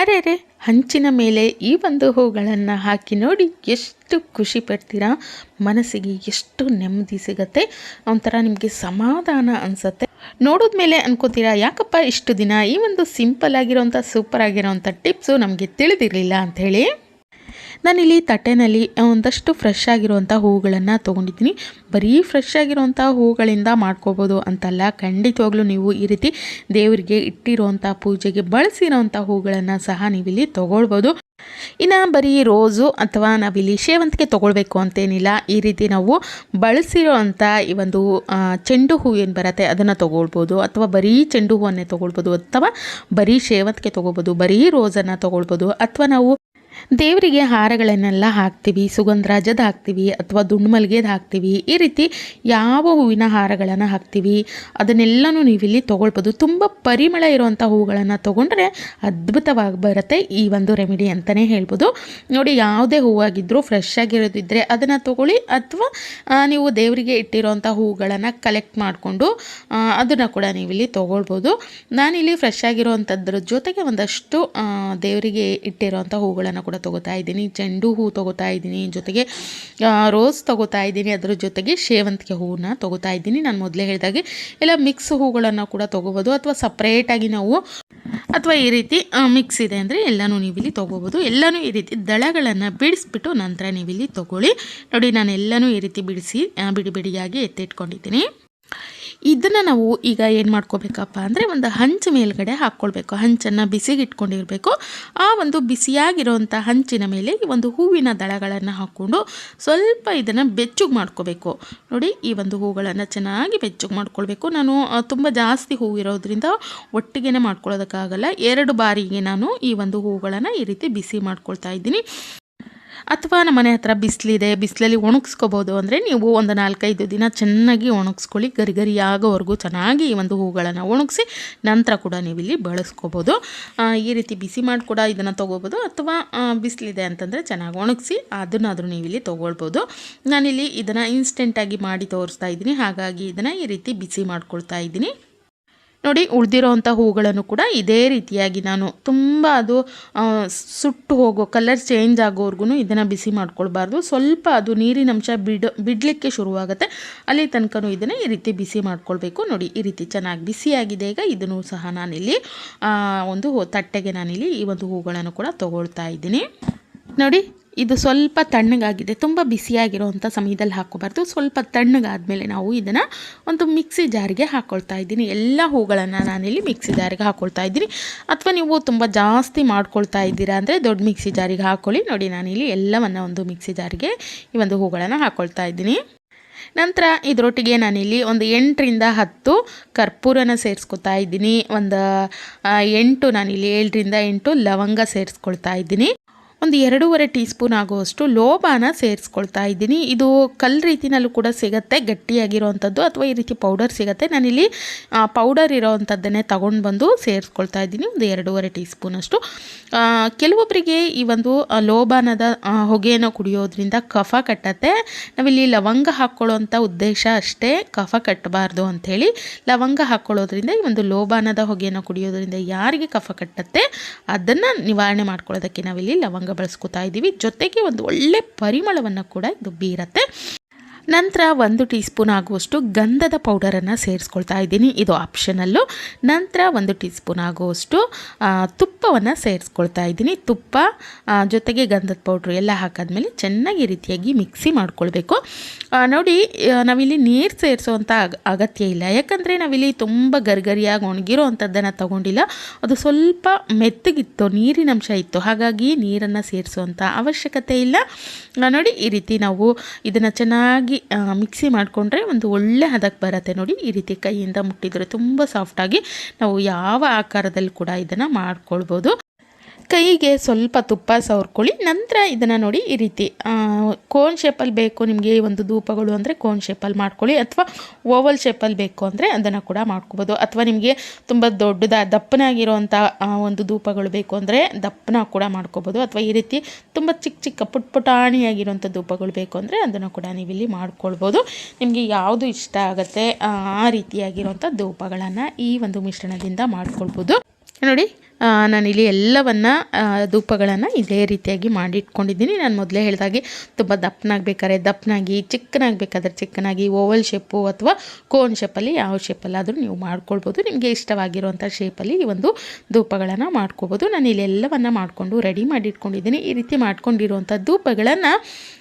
ಅರೆ ಅರೆ ಹಂಚಿನ ಮೇಲೆ ಈ ಒಂದು ಹೂಗಳನ್ನು ಹಾಕಿ ನೋಡಿ ಎಷ್ಟು ಖುಷಿ ಪಡ್ತೀರಾ? ಮನಸ್ಸಿಗೆ ಎಷ್ಟು ನೆಮ್ಮದಿ ಸಿಗತ್ತೆ? ಒಂಥರ ನಿಮಗೆ ಸಮಾಧಾನ ಅನಿಸುತ್ತೆ. ನೋಡಿದ್ಮೇಲೆ ಅನ್ಕೋತೀರಾ, ಯಾಕಪ್ಪ ಇಷ್ಟು ದಿನ ಈ ಒಂದು ಸಿಂಪಲ್ ಆಗಿರೋವಂಥ ಸೂಪರ್ ಆಗಿರೋಂಥ ಟಿಪ್ಸು ನಮಗೆ ತಿಳಿದಿರಲಿಲ್ಲ ಅಂಥೇಳಿ? ನಾನಿಲ್ಲಿ ತಟ್ಟೆನಲ್ಲಿ ಒಂದಷ್ಟು ಫ್ರೆಶ್ ಆಗಿರುವಂಥ ಹೂಗಳನ್ನು ತೊಗೊಂಡಿದ್ದೀನಿ. ಬರೀ ಫ್ರೆಶ್ ಆಗಿರುವಂಥ ಹೂಗಳಿಂದ ಮಾಡ್ಕೋಬೋದು ಅಂತಲ್ಲ. ಖಂಡಿತವಾಗ್ಲೂ ನೀವು ಈ ರೀತಿ ದೇವರಿಗೆ ಇಟ್ಟಿರುವಂಥ ಪೂಜೆಗೆ ಬಳಸಿರೋವಂಥ ಹೂಗಳನ್ನು ಸಹ ನೀವಿಲ್ಲಿ ತೊಗೊಳ್ಬೋದು. ಇನ್ನು ಬರೀ ರೋಸು ಅಥವಾ ನಾವಿಲ್ಲಿ ಸೇವಂತಿಗೆ ತೊಗೊಳ್ಬೇಕು ಅಂತೇನಿಲ್ಲ. ಈ ರೀತಿ ನಾವು ಬಳಸಿರೋ ಅಂಥ ಈ ಒಂದು ಚೆಂಡು ಹೂ ಏನು ಬರುತ್ತೆ ಅದನ್ನು ತೊಗೊಳ್ಬೋದು. ಅಥವಾ ಬರೀ ಚೆಂಡು ಹೂವನ್ನೇ ತೊಗೊಳ್ಬೋದು. ಅಥವಾ ಬರೀ ಸೇವಂತಿಗೆ ತೊಗೊಳ್ಬೋದು. ಬರೀ ರೋಸನ್ನು ತೊಗೊಳ್ಬೋದು. ಅಥವಾ ನಾವು ದೇವರಿಗೆ ಹಾರಗಳನ್ನೆಲ್ಲ ಹಾಕ್ತೀವಿ ಸುಗಂಧರಾಜದ ಹಾಕ್ತೀವಿ ಅಥವಾ ದುಂಡು ಮಲ್ಗೆದು ಹಾಕ್ತೀವಿ, ಈ ರೀತಿ ಯಾವ ಹೂವಿನ ಹಾರಗಳನ್ನು ಹಾಕ್ತೀವಿ, ಅದನ್ನೆಲ್ಲನೂ ನೀವಿಲ್ಲಿ ತೊಗೊಳ್ಬೋದು. ತುಂಬ ಪರಿಮಳ ಇರುವಂಥ ಹೂಗಳನ್ನು ತೊಗೊಂಡ್ರೆ ಅದ್ಭುತವಾಗಿ ಬರುತ್ತೆ ಈ ಒಂದು ರೆಮಿಡಿ ಅಂತಲೇ ಹೇಳ್ಬೋದು. ನೋಡಿ, ಯಾವುದೇ ಹೂವಾಗಿದ್ದರೂ ಫ್ರೆಶ್ ಆಗಿರೋದಿದ್ದರೆ ಅದನ್ನು ತೊಗೊಳ್ಳಿ ಅಥವಾ ನೀವು ದೇವರಿಗೆ ಇಟ್ಟಿರೋಂಥ ಹೂಗಳನ್ನು ಕಲೆಕ್ಟ್ ಮಾಡಿಕೊಂಡು ಅದನ್ನು ಕೂಡ ನೀವಿಲ್ಲಿ ತೊಗೊಳ್ಬೋದು. ನಾನಿಲ್ಲಿ ಫ್ರೆಶ್ ಆಗಿರೋವಂಥದ್ರ ಜೊತೆಗೆ ಒಂದಷ್ಟು ದೇವರಿಗೆ ಇಟ್ಟಿರೋವಂಥ ಹೂಗಳನ್ನು ಕೂಡ ತೊಗೋತಾ ಇದ್ದೀನಿ, ಚೆಂಡು ಹೂ ತೊಗೋತಾ ಇದ್ದೀನಿ, ಜೊತೆಗೆ ರೋಸ್ ತೊಗೋತಾ ಇದ್ದೀನಿ, ಅದರ ಜೊತೆಗೆ ಸೇವಂತಿಗೆ ಹೂವನ್ನ ತೊಗೋತಾ ಇದ್ದೀನಿ. ನಾನು ಮೊದಲೇ ಹೇಳಿದಾಗೆ ಎಲ್ಲ ಮಿಕ್ಸ್ ಹೂಗಳನ್ನು ಕೂಡ ತೊಗೋಬೋದು ಅಥವಾ ಸಪ್ರೇಟಾಗಿ ನಾವು, ಅಥವಾ ಈ ರೀತಿ ಮಿಕ್ಸ್ ಇದೆ ಅಂದರೆ ಎಲ್ಲನೂ ನೀವಿಲ್ಲಿ ತೊಗೋಬೋದು ಎಲ್ಲನೂ ಈ ರೀತಿ ದಳಗಳನ್ನು ಬಿಡಿಸ್ಬಿಟ್ಟು ನಂತರ ನೀವಿಲ್ಲಿ ತೊಗೊಳ್ಳಿ. ನೋಡಿ ನಾನು ಎಲ್ಲನೂ ಈ ರೀತಿ ಬಿಡಿಸಿ ಬಿಡಿ ಬಿಡಿಯಾಗಿ ಎತ್ತಿಟ್ಕೊಂಡಿದ್ದೀನಿ ಇದನ್ನು ನಾವು ಈಗ ಏನು ಮಾಡ್ಕೋಬೇಕಪ್ಪ ಅಂದರೆ ಒಂದು ಹಂಚು ಮೇಲ್ಗಡೆ ಹಾಕ್ಕೊಳ್ಬೇಕು. ಹಂಚನ್ನು ಬಿಸಿಗೆ ಇಟ್ಕೊಂಡಿರಬೇಕು ಆ ಒಂದು ಬಿಸಿಯಾಗಿರೋವಂಥ ಹಂಚಿನ ಮೇಲೆ ಈ ಒಂದು ಹೂವಿನ ದಳಗಳನ್ನು ಹಾಕ್ಕೊಂಡು ಸ್ವಲ್ಪ ಇದನ್ನು ಬೆಚ್ಚಗೆ ಮಾಡ್ಕೋಬೇಕು. ನೋಡಿ, ಈ ಒಂದು ಹೂಗಳನ್ನು ಚೆನ್ನಾಗಿ ಬೆಚ್ಚಗೆ ಮಾಡ್ಕೊಳ್ಬೇಕು. ನಾನು ತುಂಬ ಜಾಸ್ತಿ ಹೂವಿರೋದ್ರಿಂದ ಒಟ್ಟಿಗೆ ಮಾಡ್ಕೊಳ್ಳೋದಕ್ಕಾಗಲ್ಲ. ಎರಡು ಬಾರಿಗೆ ನಾನು ಈ ಒಂದು ಹೂಗಳನ್ನು ಈ ರೀತಿ ಬಿಸಿ ಮಾಡ್ಕೊಳ್ತಾ ಇದ್ದೀನಿ. ಅಥವಾ ನಮ್ಮ ಮನೆ ಹತ್ರ ಬಿಸಿಲಿದೆ ಬಿಸಿಲಲ್ಲಿ ಒಣಗಿಸ್ಕೋಬೋದು ಅಂದರೆ ನೀವು ಒಂದು ನಾಲ್ಕೈದು ದಿನ ಚೆನ್ನಾಗಿ ಒಣಗಿಸ್ಕೊಳ್ಳಿ ಗರಿ ಗರಿ ಆಗೋವರೆಗೂ ಚೆನ್ನಾಗಿ ಈ ಒಂದು ಹೂಗಳನ್ನು ಒಣಗಿಸಿ ನಂತರ ಕೂಡ ನೀವಿಲ್ಲಿ ಬಳಸ್ಕೋಬೋದು. ಆ, ಈ ರೀತಿ ಬಿಸಿ ಮಾಡಿ ಕೂಡ ಇದನ್ನು ತೊಗೋಬೋದು. ಅಥವಾ ಬಿಸಿಲಿದೆ ಅಂತಂದರೆ ಚೆನ್ನಾಗಿ ಒಣಗಿಸಿ ಅದನ್ನಾದರೂ ನೀವಿಲ್ಲಿ ತೊಗೊಳ್ಬೋದು. ನಾನಿಲ್ಲಿ ಇದನ್ನು ಇನ್ಸ್ಟೆಂಟಾಗಿ ಮಾಡಿ ತೋರಿಸ್ತಾ ಇದ್ದೀನಿ. ಹಾಗಾಗಿ ಇದನ್ನು ಈ ರೀತಿ ಬಿಸಿ ಮಾಡ್ಕೊಳ್ತಾ ಇದ್ದೀನಿ. ನೋಡಿ ಉಳಿದಿರೋವಂಥ ಹೂಗಳನ್ನು ಕೂಡ ಇದೇ ರೀತಿಯಾಗಿ ನಾನು ತುಂಬ ಅದು ಸುಟ್ಟು ಹೋಗೋ ಕಲರ್ ಚೇಂಜ್ ಆಗೋವರೆಗೂ ಇದನ್ನು ಬಿಸಿ ಮಾಡ್ಕೊಳ್ಬಾರ್ದು. ಸ್ವಲ್ಪ ಅದು ನೀರಿನ ಅಂಶ ಬಿಡ, ಬಿಡಲಿಕ್ಕೆ ಶುರುವಾಗುತ್ತೆ. ಅಲ್ಲಿ ತನಕನೂ ಇದನ್ನು ಈ ರೀತಿ ಬಿಸಿ ಮಾಡ್ಕೊಳ್ಬೇಕು. ನೋಡಿ ಈ ರೀತಿ ಚೆನ್ನಾಗಿ ಬಿಸಿಯಾಗಿದೆ. ಈಗ ಇದನ್ನು ಸಹ ನಾನಿಲ್ಲಿ ಒಂದು ತಟ್ಟೆಗೆ ನಾನಿಲ್ಲಿ ಈ ಒಂದು ಹೂಗಳನ್ನು ಕೂಡ ತಗೊಳ್ತಾ ಇದ್ದೀನಿ. ನೋಡಿ ಇದು ಸ್ವಲ್ಪ ತಣ್ಣಗಾಗಿದೆ. ತುಂಬ ಬಿಸಿಯಾಗಿರೋವಂಥ ಸಮಯದಲ್ಲಿ ಹಾಕೋಬಾರ್ದು ಸ್ವಲ್ಪ ತಣ್ಣಗಾದಮೇಲೆ ನಾವು ಇದನ್ನು ಒಂದು ಮಿಕ್ಸಿ ಜಾರಿಗೆ ಹಾಕ್ಕೊಳ್ತಾ ಇದ್ದೀನಿ. ಎಲ್ಲ ಹೂಗಳನ್ನು ನಾನಿಲ್ಲಿ ಮಿಕ್ಸಿ ಜಾರಿಗೆ ಹಾಕ್ಕೊಳ್ತಾ ಇದ್ದೀನಿ. ಅಥವಾ ನೀವು ತುಂಬ ಜಾಸ್ತಿ ಮಾಡ್ಕೊಳ್ತಾ ಇದ್ದೀರಾ ಅಂದರೆ ದೊಡ್ಡ ಮಿಕ್ಸಿ ಜಾರಿಗೆ ಹಾಕ್ಕೊಳ್ಳಿ ನೋಡಿ, ನಾನಿಲ್ಲಿ ಎಲ್ಲವನ್ನು ಒಂದು ಮಿಕ್ಸಿ ಜಾರಿಗೆ ಈ ಒಂದು ಹೂಗಳನ್ನು ಹಾಕ್ಕೊಳ್ತಾ ಇದ್ದೀನಿ. ನಂತರ ಇದರೊಟ್ಟಿಗೆ ನಾನಿಲ್ಲಿ ಒಂದು ಎಂಟರಿಂದ ಹತ್ತು ಕರ್ಪೂರನ ಸೇರಿಸ್ಕೊತಾ ಇದ್ದೀನಿ. ಒಂದು ಎಂಟು, ನಾನಿಲ್ಲಿ ಏಳರಿಂದ ಎಂಟು ಲವಂಗ ಸೇರಿಸ್ಕೊಳ್ತಾ ಇದ್ದೀನಿ. ಒಂದು ಎರಡೂವರೆ ಟೀ ಸ್ಪೂನ್ ಆಗುವಷ್ಟು ಲೋಬಾನ ಸೇರಿಸ್ಕೊಳ್ತಾ ಇದ್ದೀನಿ. ಇದು ಕಲ್ ರೀತಿನಲ್ಲೂ ಕೂಡ ಸಿಗುತ್ತೆ, ಗಟ್ಟಿಯಾಗಿರೋವಂಥದ್ದು ಅಥವಾ ಈ ರೀತಿ ಪೌಡರ್ ಸಿಗುತ್ತೆ. ನಾನಿಲ್ಲಿ ಪೌಡರ್ ಇರೋವಂಥದ್ದನ್ನೇ ತಗೊಂಡು ಬಂದು ಸೇರಿಸ್ಕೊಳ್ತಾ ಇದ್ದೀನಿ, ಒಂದು ಎರಡೂವರೆ ಟೀ ಸ್ಪೂನಷ್ಟು ಕೆಲವೊಬ್ಬರಿಗೆ ಈ ಒಂದು ಲೋಬಾನದ ಹೊಗೆಯನ್ನು ಕುಡಿಯೋದ್ರಿಂದ ಕಫ ಕಟ್ಟತ್ತೆ. ನಾವಿಲ್ಲಿ ಲವಂಗ ಹಾಕ್ಕೊಳ್ಳೋವಂಥ ಉದ್ದೇಶ ಅಷ್ಟೇ, ಕಫ ಕಟ್ಟಬಾರ್ದು ಅಂಥೇಳಿ. ಲವಂಗ ಹಾಕ್ಕೊಳ್ಳೋದ್ರಿಂದ ಈ ಒಂದು ಲೋಬಾನದ ಹೊಗೆಯನ್ನು ಕುಡಿಯೋದ್ರಿಂದ ಯಾರಿಗೆ ಕಫ ಕಟ್ಟತ್ತೆ, ಅದನ್ನು ನಿವಾರಣೆ ಮಾಡ್ಕೊಳ್ಳೋದಕ್ಕೆ ನಾವಿಲ್ಲಿ ಲವಂಗ ಬಳಸ್ಕೊತಾ ಇದ್ದೀವಿ ಜೊತೆಗೆ ಒಂದು ಒಳ್ಳೆ ಪರಿಮಳವನ್ನು ಕೂಡ ಇದು ಬೀರತ್ತೆ. ನಂತರ ಒಂದು ಟೀ ಸ್ಪೂನ್ ಆಗುವಷ್ಟು ಗಂಧದ ಪೌಡರನ್ನು ಸೇರಿಸ್ಕೊಳ್ತಾ ಇದ್ದೀನಿ. ಇದು ಆಪ್ಷನಲ್ಲು. ನಂತರ ಒಂದು ಟೀ ಸ್ಪೂನ್ ಆಗುವಷ್ಟು ತುಪ್ಪವನ್ನು ಸೇರಿಸ್ಕೊಳ್ತಾ ಇದ್ದೀನಿ. ತುಪ್ಪ ಜೊತೆಗೆ ಗಂಧದ ಪೌಡ್ರು ಎಲ್ಲ ಹಾಕಾದ್ಮೇಲೆ ಚೆನ್ನಾಗಿ ರೀತಿಯಾಗಿ ಮಿಕ್ಸಿ ಮಾಡ್ಕೊಳ್ಬೇಕು. ನೋಡಿ ನಾವಿಲ್ಲಿ ನೀರು ಸೇರಿಸೋವಂಥ ಅಗ, ಅಗತ್ಯ ಇಲ್ಲ. ಯಾಕಂದರೆ ನಾವಿಲ್ಲಿ ತುಂಬ ಗರ್ಗರಿಯಾಗಿ ಒಣಗಿರೋ ಅಂಥದ್ದನ್ನು ತಗೊಂಡಿಲ್ಲ. ಅದು ಸ್ವಲ್ಪ ಮೆತ್ತಗಿತ್ತು ನೀರಿನಂಶ ಇತ್ತು. ಹಾಗಾಗಿ ನೀರನ್ನು ಸೇರಿಸುವಂಥ ಅವಶ್ಯಕತೆ ಇಲ್ಲ. ನೋಡಿ, ಈ ರೀತಿ ನಾವು ಇದನ್ನು ಚೆನ್ನಾಗಿ ಆ, ಮಿಕ್ಸಿ ಮಾಡಿಕೊಂಡ್ರೆ ಒಂದು ಒಳ್ಳೆ ಹದಕ್ಕೆ ಬರುತ್ತೆ ನೋಡಿ. ಈ ರೀತಿ ಕೈಯಿಂದ ಮುಟ್ಟಿದರೆ ತುಂಬ ಸಾಫ್ಟಾಗಿ ನಾವು ಯಾವ ಆಕಾರದಲ್ಲಿ ಕೂಡ ಇದನ್ನು ಮಾಡ್ಕೊಳ್ಬೋದು. ಕೈಗೆ ಸ್ವಲ್ಪ ತುಪ್ಪ ಸವರ್ಕೊಳ್ಳಿ, ನಂತರ ಇದನ್ನು ನೋಡಿ ಈ ರೀತಿ ಕೋನ್ ಶೇಪಲ್ಲಿ ಬೇಕು ನಿಮಗೆ ಈ ಒಂದು ಧೂಪಗಳು ಅಂದರೆ ಕೋನ್ ಶೇಪಲ್ಲಿ ಮಾಡ್ಕೊಳ್ಳಿ, ಅಥವಾ ಓವಲ್ ಶೇಪಲ್ಲಿ ಬೇಕು ಅಂದರೆ ಅದನ್ನು ಕೂಡ ಮಾಡ್ಕೋಬೋದು. ಅಥವಾ ನಿಮಗೆ ತುಂಬ ದೊಡ್ಡದ ದಪ್ಪನಾಗಿರುವಂಥ ಒಂದು ಧೂಪಗಳು ಬೇಕು ಅಂದರೆ ದಪ್ಪನ ಕೂಡ ಮಾಡ್ಕೋಬೋದು. ಅಥವಾ ಈ ರೀತಿ ತುಂಬ ಚಿಕ್ಕ ಚಿಕ್ಕ ಪುಟ್ ಪುಟಾಣಿಯಾಗಿರೋಂಥ ಧೂಪಗಳು ಬೇಕು ಅಂದರೆ ಅದನ್ನು ಕೂಡ ನೀವಿಲ್ಲಿ ಮಾಡ್ಕೊಳ್ಬೋದು. ನಿಮಗೆ ಯಾವುದು ಇಷ್ಟ ಆಗುತ್ತೆ, ಆ ರೀತಿಯಾಗಿರುವಂಥ ಧೂಪಗಳನ್ನು ಈ ಒಂದು ಮಿಶ್ರಣದಿಂದ ಮಾಡ್ಕೊಳ್ಬೋದು. ನೋಡಿ ನಾನಿಲ್ಲಿ ಎಲ್ಲವನ್ನು ಧೂಪಗಳನ್ನು ಇದೇ ರೀತಿಯಾಗಿ ಮಾಡಿಟ್ಕೊಂಡಿದ್ದೀನಿ. ನಾನು ಮೊದಲೇ ಹೇಳಿದಾಗೆ ತುಂಬ ದಪ್ಪನಾಗಬೇಕಾದ್ರೆ ದಪ್ಪನಾಗಿ ಚಿಕ್ಕನಾಗಬೇಕಾದ್ರೆ ಚಿಕ್ಕನಾಗಿ, ಓವಲ್ ಶೇಪು ಅಥವಾ ಕೋನ್ ಶೇಪಲ್ಲಿ ಯಾವ ಶೇಪಲ್ಲಾದರೂ ನೀವು ಮಾಡ್ಕೊಳ್ಬೋದು. ನಿಮಗೆ ಇಷ್ಟವಾಗಿರುವಂಥ ಶೇಪಲ್ಲಿ ಈ ಒಂದು ಧೂಪಗಳನ್ನು ಮಾಡ್ಕೋಬೋದು ನಾನು ಇಲ್ಲಿ ಎಲ್ಲವನ್ನು ಮಾಡಿಕೊಂಡು ರೆಡಿ ಮಾಡಿಟ್ಕೊಂಡಿದ್ದೀನಿ. ಈ ರೀತಿ ಮಾಡ್ಕೊಂಡಿರುವಂಥ ಧೂಪಗಳನ್ನು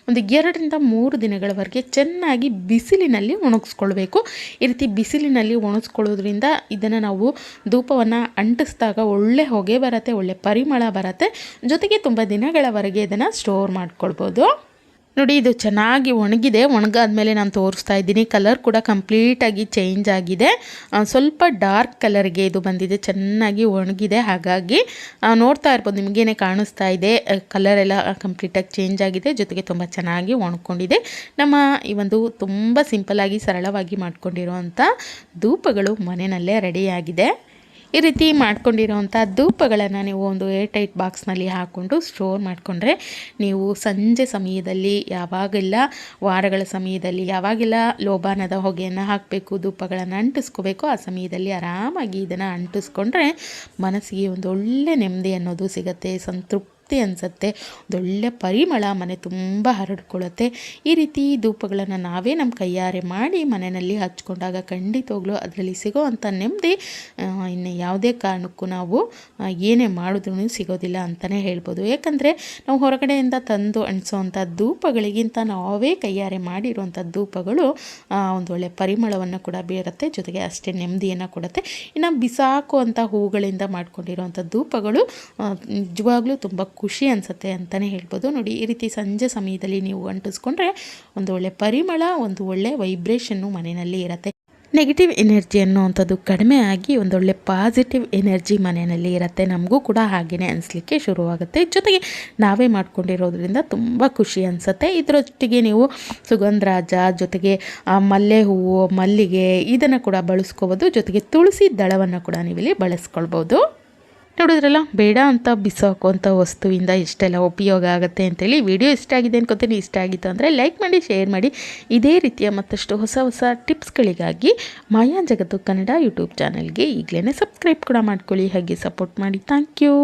ಒಂದು ಎರಡರಿಂದ ಮೂರು ದಿನಗಳವರೆಗೆ ಚೆನ್ನಾಗಿ ಬಿಸಿಲಿನಲ್ಲಿ ಒಣಗಿಸ್ಕೊಳ್ಬೇಕು. ಈ ರೀತಿ ಬಿಸಿಲಿನಲ್ಲಿ ಒಣಗಿಸ್ಕೊಳ್ಳೋದ್ರಿಂದ ಇದನ್ನು ನಾವು ಧೂಪವನ್ನು ಅಂಟಿಸಿದಾಗ ಒಳ್ಳೆ ಹೊಗೆ ಬರುತ್ತೆ, ಒಳ್ಳೆ ಪರಿಮಳ ಬರುತ್ತೆ. ಜೊತೆಗೆ ತುಂಬ ದಿನಗಳವರೆಗೆ ಇದನ್ನು ಸ್ಟೋರ್ ಮಾಡ್ಕೊಳ್ಬೋದು. ನೋಡಿ, ಇದು ಚೆನ್ನಾಗಿ ಒಣಗಿದೆ. ಒಣಗಾದ್ಮೇಲೆ ನಾನು ತೋರಿಸ್ತಾ ಇದ್ದೀನಿ. ಕಲರ್ ಕೂಡ ಕಂಪ್ಲೀಟಾಗಿ ಚೇಂಜ್ ಆಗಿದೆ. ಸ್ವಲ್ಪ ಡಾರ್ಕ್ ಕಲರ್ಗೆ ಇದು ಬಂದಿದೆ. ಚೆನ್ನಾಗಿ ಒಣಗಿದೆ. ಹಾಗಾಗಿ ನೋಡ್ತಾ ಇರ್ಬೋದು. ನಿಮಗೇನೆ ಕಾಣಿಸ್ತಾ ಇದೆ. ಕಲರ್ ಎಲ್ಲ ಕಂಪ್ಲೀಟಾಗಿ ಚೇಂಜ್ ಆಗಿದೆ. ಜೊತೆಗೆ ತುಂಬ ಚೆನ್ನಾಗಿ ಒಣಕೊಂಡಿದೆ. ನಮ್ಮ ಈ ಒಂದು ತುಂಬ ಸಿಂಪಲಾಗಿ ಸರಳವಾಗಿ ಮಾಡ್ಕೊಂಡಿರುವಂಥ ಧೂಪಗಳು ಮನೆಯಲ್ಲೇ ರೆಡಿಯಾಗಿದೆ ಈ ರೀತಿ ಮಾಡ್ಕೊಂಡಿರೋವಂಥ ಧೂಪಗಳನ್ನು ನೀವು ಒಂದು ಏರ್ ಟೈಟ್ ಬಾಕ್ಸ್ನಲ್ಲಿ ಹಾಕ್ಕೊಂಡು ಸ್ಟೋರ್ ಮಾಡಿಕೊಂಡ್ರೆ ನೀವು ಸಂಜೆ ಸಮಯದಲ್ಲಿ ಯಾವಾಗೆಲ್ಲ, ವಾರಗಳ ಸಮಯದಲ್ಲಿ ಯಾವಾಗೆಲ್ಲ ಲೋಬಾನದ ಹೊಗೆಯನ್ನು ಹಾಕಬೇಕು, ಧೂಪಗಳನ್ನು ಅಂಟಿಸ್ಕೋಬೇಕು ಆ ಸಮಯದಲ್ಲಿ ಆರಾಮಾಗಿ ಇದನ್ನು ಅಂಟಿಸ್ಕೊಂಡ್ರೆ ಮನಸ್ಸಿಗೆ ಒಂದು ಒಳ್ಳೆ ನೆಮ್ಮದಿ ಅನ್ನೋದು ಸಿಗುತ್ತೆ, ಸಂತೃಪ್ತಿ ಅನಿಸುತ್ತೆ. ಒಂದೊಳ್ಳೆ ಪರಿಮಳ ಮನೆ ತುಂಬ ಹರಡ್ಕೊಳ್ಳುತ್ತೆ. ಈ ರೀತಿ ಧೂಪಗಳನ್ನು ನಾವೇ ನಮ್ಮ ಕೈಯಾರೆ ಮಾಡಿ ಮನೆಯಲ್ಲಿ ಹಚ್ಕೊಂಡಾಗ ಖಂಡಿತವಾಗ್ಲೂ ಅದರಲ್ಲಿ ಸಿಗೋವಂಥ ನೆಮ್ಮದಿ ಆ, ಇನ್ನು ಯಾವುದೇ ಕಾರಣಕ್ಕೂ ನಾವು ಏನೇ ಮಾಡಿದ್ರೂ ಸಿಗೋದಿಲ್ಲ ಅಂತಲೇ ಹೇಳ್ಬೋದು. ಯಾಕಂದರೆ ನಾವು ಹೊರಗಡೆಯಿಂದ ತಂದು ಅಂಟಿಸೋವಂಥ ಧೂಪಗಳಿಗಿಂತ ನಾವೇ ಕೈಯಾರೆ ಮಾಡಿರುವಂಥ ಧೂಪಗಳು ಒಂದೊಳ್ಳೆ ಒಂದು ಒಳ್ಳೆ ಪರಿಮಳವನ್ನು ಕೂಡ ಬೀರುತ್ತೆ. ಜೊತೆಗೆ ಅಷ್ಟೇ ನೆಮ್ಮದಿಯನ್ನು ಕೊಡುತ್ತೆ. ಇನ್ನು ಬಿಸಾಕುವಂಥ ಹೂಗಳಿಂದ ಮಾಡಿಕೊಂಡಿರುವಂಥ ಧೂಪಗಳು ನಿಜವಾಗ್ಲೂ ತುಂಬ ಖುಷಿ ಅನಿಸುತ್ತೆ ಅಂತಲೇ ಹೇಳ್ಬೋದು. ನೋಡಿ, ಈ ರೀತಿ ಸಂಜೆ ಸಮಯದಲ್ಲಿ ನೀವು ಅಂಟಿಸ್ಕೊಂಡ್ರೆ ಒಂದು ಒಳ್ಳೆ ಪರಿಮಳ, ಒಂದು ಒಳ್ಳೆ ವೈಬ್ರೇಷನ್ನು ಮನೆಯಲ್ಲಿ ಇರುತ್ತೆ. ನೆಗೆಟಿವ್ ಎನರ್ಜಿ ಅನ್ನುವಂಥದ್ದು ಕಡಿಮೆ ಆಗಿ ಒಂದೊಳ್ಳೆ ಪಾಸಿಟಿವ್ ಎನರ್ಜಿ ಮನೆಯಲ್ಲಿ ಇರುತ್ತೆ. ನಮಗೂ ಕೂಡ ಹಾಗೆಯೇ ಅನಿಸ್ಲಿಕ್ಕೆ ಶುರುವಾಗುತ್ತೆ. ಜೊತೆಗೆ ನಾವೇ ಮಾಡ್ಕೊಂಡಿರೋದ್ರಿಂದ ತುಂಬ ಖುಷಿ ಅನಿಸುತ್ತೆ. ಇದರೊಟ್ಟಿಗೆ ನೀವು ಸುಗಂಧರಾಜ, ಜೊತೆಗೆ ಮಲ್ಲೆ ಹೂವು, ಮಲ್ಲಿಗೆ ಇದನ್ನು ಕೂಡ ಬಳಸ್ಕೋಬೋದು. ಜೊತೆಗೆ ತುಳಸಿ ದಳವನ್ನು ಕೂಡ ನೀವಿಲ್ಲಿ ಬಳಸ್ಕೊಳ್ಬೋದು. ನೋಡಿದ್ರಲ್ಲ, ಬೇಡ ಅಂತ ಬಿಸಾಕುವಂಥ ವಸ್ತುವಿಂದ ಇಷ್ಟೆಲ್ಲ ಉಪಯೋಗ ಆಗುತ್ತೆ ಅಂತೇಳಿ ವಿಡಿಯೋ ಇಷ್ಟ ಆಗಿದೆ ಅನ್ಕೋತೀನಿ. ಇಷ್ಟ ಆಗಿತ್ತು ಅಂದರೆ ಲೈಕ್ ಮಾಡಿ, ಶೇರ್ ಮಾಡಿ. ಇದೇ ರೀತಿಯ ಮತ್ತಷ್ಟು ಹೊಸ ಹೊಸ ಟಿಪ್ಸ್ಗಳಿಗಾಗಿ ಮಾಯಾ ಜಗತ್ತು ಕನ್ನಡ ಯೂಟ್ಯೂಬ್ ಚಾನಲ್ಗೆ ಈಗಲೇ ಸಬ್ಸ್ಕ್ರೈಬ್ ಕೂಡ ಮಾಡ್ಕೊಳ್ಳಿ. ಹಾಗೆ ಸಪೋರ್ಟ್ ಮಾಡಿ. Thank you.